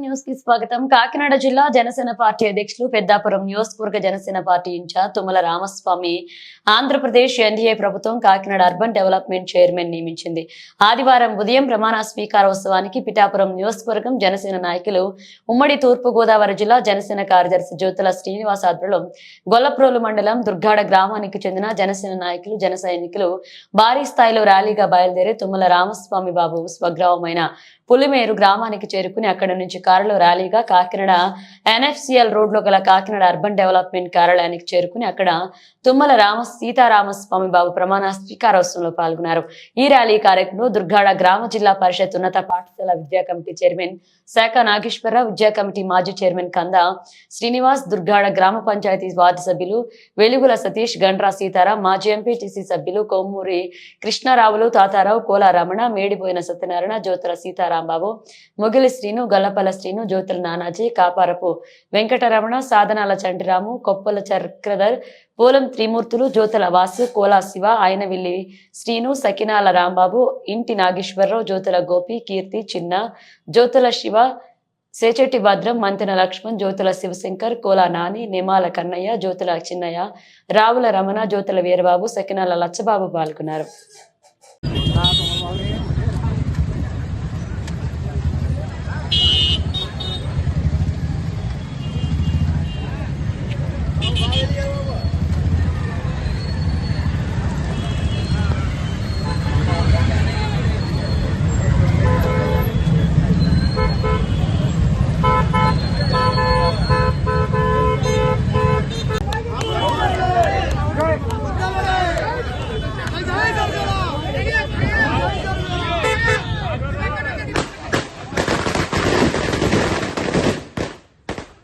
న్యూస్కి స్వాగతం. కాకినాడ జిల్లా జనసేన పార్టీ అధ్యక్షులు పెద్దాపురం నియోజకవర్గ Janasena party incharge Tummala Ramaswamy Andhra Pradesh NDA ప్రభుత్వం కాకినాడ అర్బన్ డెవలప్మెంట్ చైర్మన్ నియమించింది. ఆదివారం ఉదయం ప్రమాణ స్వీకారోత్సవానికి పిఠాపురం నియోజకవర్గం జనసేన నాయకులు ఉమ్మడి తూర్పు గోదావరి జిల్లా జనసేన కార్యదర్శి జ్యోతుల శ్రీనివాస్ ఆధ్వర్యంలో గొల్లప్రోలు మండలం దుర్గాడ గ్రామానికి చెందిన జనసేన నాయకులు జన భారీ స్థాయిలో ర్యాలీగా బయలుదేరి తుమ్మల రామస్వామి బాబు స్వగ్రామమైన పులిమేరు గ్రామానికి చేరుకుని అక్కడ నుంచి కారులో ర్యాలీగా కాకినాడ ఎన్ఎఫ్సిఎల్ రోడ్లో గల కాకినాడ అర్బన్ డెవలప్మెంట్ కార్యాలయానికి చేరుకుని అక్కడ తుమ్మల రామ సీతారామస్వామి బాబు ప్రమాణ స్వీకారోత్సవంలో పాల్గొన్నారు. ఈ ర్యాలీ కార్యక్రమంలో దుర్గాడ గ్రామ జిల్లా పరిషత్ ఉన్నత పాఠశాల విద్యా కమిటీ చైర్మన్ శాఖ నాగేశ్వరరావు విద్యా కమిటీ మాజీ చైర్మన్ కంద శ్రీనివాస్ దుర్గాడ గ్రామ పంచాయతీ వార్డు సభ్యులు వెలుగుల సతీష్ గండ్రా సీతారాం మాజీ ఎంపీటీసీ సభ్యులు కొమ్మూరి కృష్ణారావులు తాతారావు కోలా రమణ మేడిపోయిన సత్యనారాయణ జ్యోతుల రాంబాబు. మొగిలి శ్రీను గల్లపల శ్రీను జ్యోతుల నానాజీ కాపారపు వెంకటరమణ సాధనాల చంటిరాము కొప్పల చక్రధర్ పోలం త్రిమూర్తులు జ్యోతుల వాసు కోలా శివ ఆయనవిల్లి శ్రీను సకినాల రాంబాబు ఇంటి నాగేశ్వరరావు జ్యోతుల గోపి కీర్తి చిన్న జ్యోతుల శివ సేచెట్టి భద్రం మంతెన లక్ష్మణ్ జ్యోతుల శివశంకర్ కోలా నాని నిమాల కన్నయ్య జ్యోతుల చిన్నయ్య రావుల రమణ జ్యోతుల వీరబాబు సకినాల లచ్చబాబు పాల్గొన్నారు.